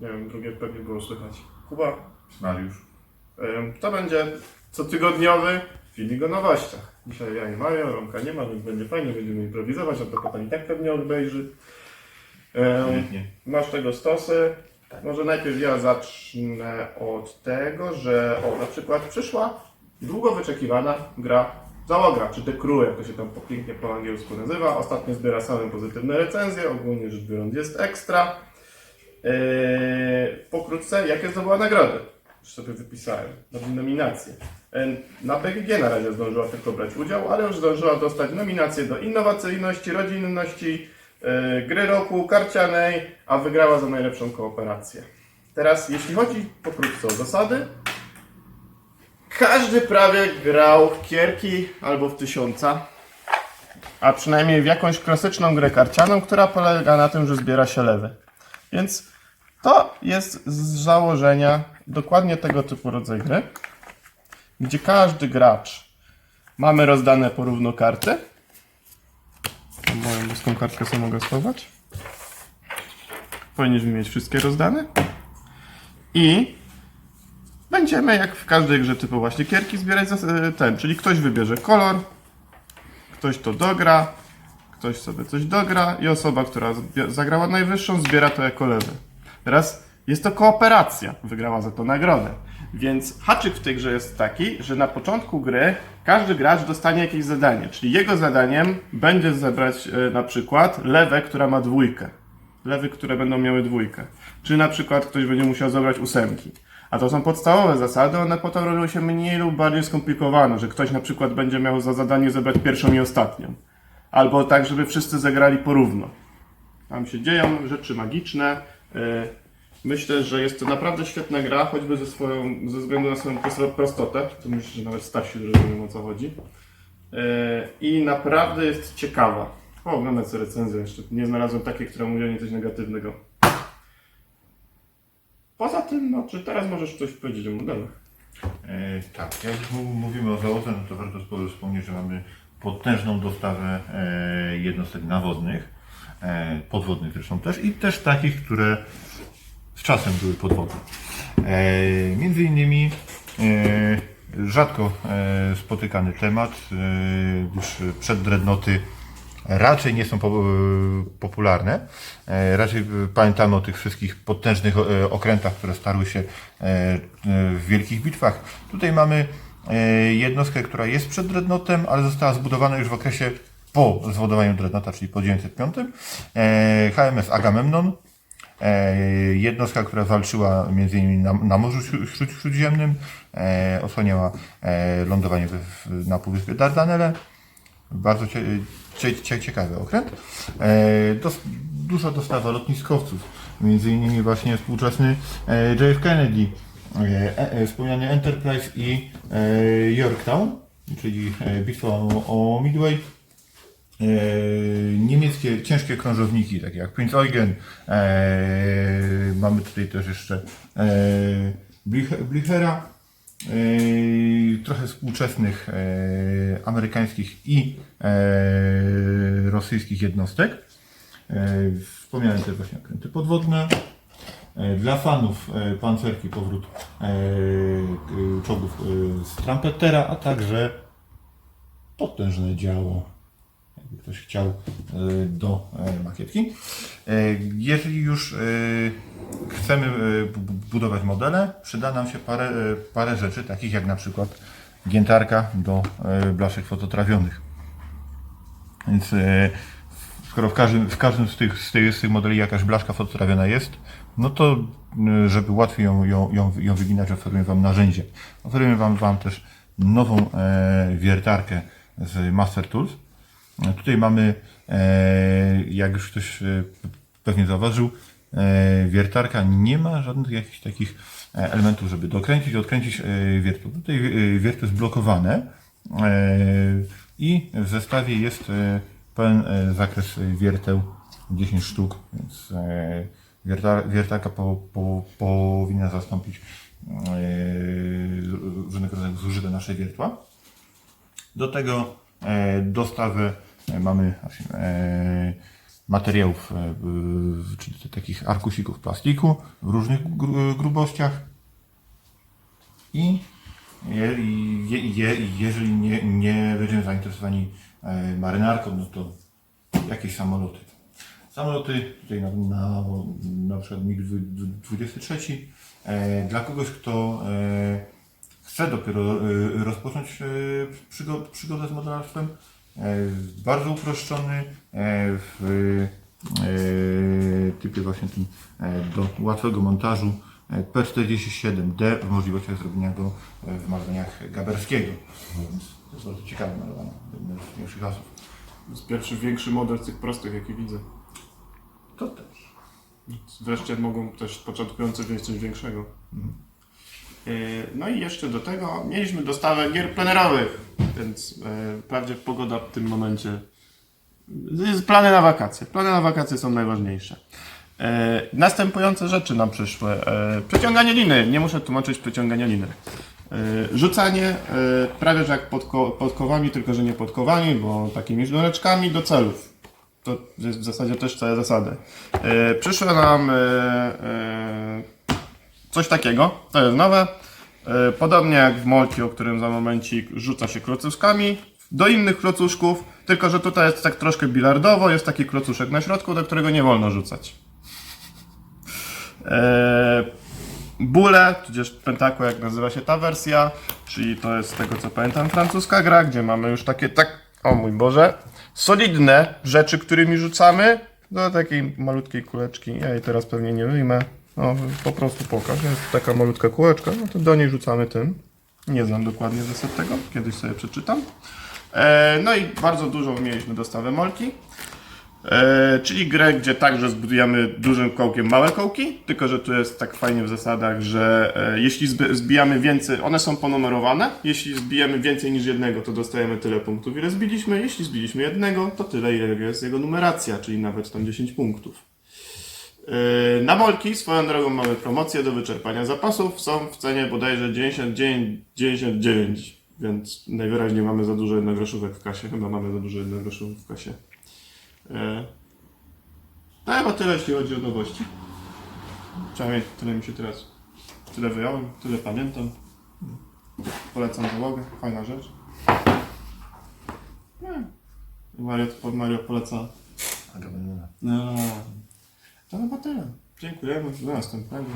Nie wiem, drugie pewnie było słychać. Kuba, Mariusz. To będzie cotygodniowy filmik o nowościach. Dzisiaj ja nie Mario, Romka nie ma, więc będzie fajnie, będziemy improwizować, a to potem i tak pewnie obejrzy. Chętnie. Masz tego stosy. Może najpierw ja zacznę od tego, że o, na przykład przyszła długo wyczekiwana gra Załoga, czy The Crew, jak to się tam po- pięknie po angielsku nazywa. Ostatnio zbiera same pozytywne recenzje, ogólnie rzecz biorąc jest ekstra. Yy, pokrótce, jakie zdobyła nagrody? Już sobie wypisałem, nominacje. Na BGG na razie zdążyła tylko brać udział, ale już zdążyła dostać nominacje do innowacyjności, rodzinności, yy, gry roku, karcianej, a wygrała za najlepszą kooperację. Teraz, jeśli chodzi pokrótce o zasady, każdy prawie grał w kierki albo w tysiąca, a przynajmniej w jakąś klasyczną grę karcianą, która polega na tym, że zbiera się lewy. Więc to jest z założenia dokładnie tego typu rodzaj gry, gdzie każdy gracz mamy rozdane porówno karty. Moją bliską kartkę sobie mogę schować. Powinniśmy mieć wszystkie rozdane. I będziemy jak w każdej grze typu właśnie kierki zbierać zas- ten, czyli ktoś wybierze kolor, ktoś to dogra, ktoś sobie coś dogra i osoba, która zagrała najwyższą, zbiera to jako lewy. Teraz jest to kooperacja, wygrała za to nagrodę. Więc haczyk w tej grze jest taki, że na początku gry każdy gracz dostanie jakieś zadanie, czyli jego zadaniem będzie zebrać e, na przykład lewę, która ma dwójkę. Lewy, które będą miały dwójkę. Czy na przykład ktoś będzie musiał zebrać ósemki. A to są podstawowe zasady, one potem robią się mniej lub bardziej skomplikowane, że ktoś na przykład będzie miał za zadanie zebrać pierwszą i ostatnią. Albo tak, żeby wszyscy zagrali porówno. Tam się dzieją rzeczy magiczne. Yy, Myślę, że jest to naprawdę świetna gra, choćby ze, swoją, ze względu na swoją pros- prostotę. To myślę, że nawet Stasiu rozumiem o co chodzi. Yy, I naprawdę jest ciekawa. O, oglądać sobie recenzję jeszcze. Nie znalazłem takiej, która mówiła mi coś negatywnego. Poza tym, no, czy teraz możesz coś powiedzieć o modelach? E, tak, jak już mówimy o załodze, no to warto spo- wspomnieć, że mamy potężną dostawę e, jednostek nawodnych, e, podwodnych zresztą też i też takich, które z czasem były podwodne. E, między innymi e, rzadko e, spotykany temat, e, już przed dreadnoty raczej nie są po, e, popularne. E, Raczej e, pamiętamy o tych wszystkich potężnych e, okrętach, które starły się e, e, w wielkich bitwach. Tutaj mamy e, jednostkę, która jest przed dreadnotem, ale została zbudowana już w okresie po zwodowaniu dreadnota, czyli po 905. E, HMS Agamemnon. E, jednostka, która walczyła m.in. na, na Morzu Śró- Śród, Śródziemnym, e, osłaniała lądowanie w, na Półwyspie Dardanelle. Bardzo cie, cie, cie, ciekawy okręt. Dos, duża dostawa lotniskowców, między innymi właśnie współczesny JF Kennedy, wspomniany Enterprise i Yorktown, czyli bitwa o, o Midway. E, niemieckie ciężkie krążowniki, takie jak Prince Eugen. E, mamy tutaj też jeszcze e, Blich- Blichera. Trochę współczesnych amerykańskich i rosyjskich jednostek. Wspomniałem też właśnie okręty podwodne. Dla fanów pancerki powrót czołgów z Trumpetera, a także potężne działo ktoś chciał e, do e, makietki. E, Jeżeli już chcemy bu- bu- budować modele, przyda nam się parę, parę rzeczy, takich jak na przykład giętarka do blaszek fototrawionych. Więc skoro w każdym, w każdym z, tych, z, tych, z tych modeli jakaś blaszka fototrawiona jest, no to żeby łatwiej ją, ją, ją, ją wyginać, oferujemy Wam narzędzie. Oferujemy Wam, wam też nową e, wiertarkę z Master Tools. E, Tutaj mamy, e, jak już ktoś e, pewnie zauważył, wiertarka nie ma żadnych jakichś takich elementów, żeby dokręcić, odkręcić wiertło. Tutaj wiertło jest blokowane i w zestawie jest pełen zakres wierteł 10 sztuk, więc wierta, wiertarka po, po, powinna zastąpić różnego rodzaju zużyte nasze wiertła. Do tego dostawę mamy właśnie, e, materiałów, e, czyli takich arkusików plastiku w różnych gru- grubościach. I je, je, je, jeżeli nie, nie będziemy zainteresowani e, marynarką, no to jakieś samoloty. Samoloty, tutaj na, na, na przykład MiG-23, e, dla kogoś, kto e, chce dopiero e, rozpocząć e, przygo, przygodę z modelarstwem, e, bardzo uproszczony e, w e, typie właśnie tym e, do łatwego montażu e, P47D w możliwościach zrobienia go e, w malowaniach Gaberskiego. Więc to jest bardzo ciekawe malowanie, z pierwszych asów. To jest pierwszy większy model z tych prostych, jaki widzę. To też. Wreszcie mogą też początkujący wziąć coś większego. E, No i jeszcze do tego mieliśmy dostawę gier plenerowych, więc e, wprawdzie pogoda w tym momencie. Jest plany na wakacje. Plany na wakacje są najważniejsze. E, następujące rzeczy nam przyszły. E, przeciąganie liny. Nie muszę tłumaczyć przeciągania liny. E, rzucanie e, prawie że jak podko- podkowami, tylko że nie podkowami, bo takimi sznureczkami do celów. To jest w zasadzie też cała zasada. E, przyszło nam e, e, coś takiego, to jest nowe. E, podobnie jak w Molki, o którym za momencik rzuca się klocuszkami do innych klocuszków, tylko że tutaj jest tak troszkę bilardowo, jest taki klocuszek na środku, do którego nie wolno rzucać. E, Bule, tudzież Pentaco, jak nazywa się ta wersja, czyli to jest z tego co pamiętam francuska gra, gdzie mamy już takie, tak, o mój Boże, solidne rzeczy, którymi rzucamy do takiej malutkiej kuleczki. Ja jej teraz pewnie nie wyjmę. No, po prostu pokaż. Jest taka malutka kuleczka, no to do niej rzucamy tym. Nie znam dokładnie zasad tego, kiedyś sobie przeczytam. E, no i bardzo dużo mieliśmy dostawę molki. E, czyli grę, gdzie także zbudujemy dużym kołkiem małe kołki, tylko że tu jest tak fajnie w zasadach, że e, jeśli zbijamy więcej, one są ponumerowane, jeśli zbijemy więcej niż jednego, to dostajemy tyle punktów, ile zbiliśmy, jeśli zbiliśmy jednego, to tyle, ile jest jego numeracja, czyli nawet tam 10 punktów. E, na molki swoją drogą mamy promocje do wyczerpania zapasów, są w cenie bodajże 99, 99 więc najwyraźniej mamy za dużo jednogroszówek w kasie, chyba mamy za dużo jednogroszówek w kasie. E, To chyba tyle, jeśli chodzi o nowości. Przynajmniej tyle mi się teraz, tyle wyjąłem, tyle pamiętam. Polecam załogę, fajna rzecz. Mario, Mario poleca. Agamemnona. No, to chyba tyle. Dziękujemy, do następnego.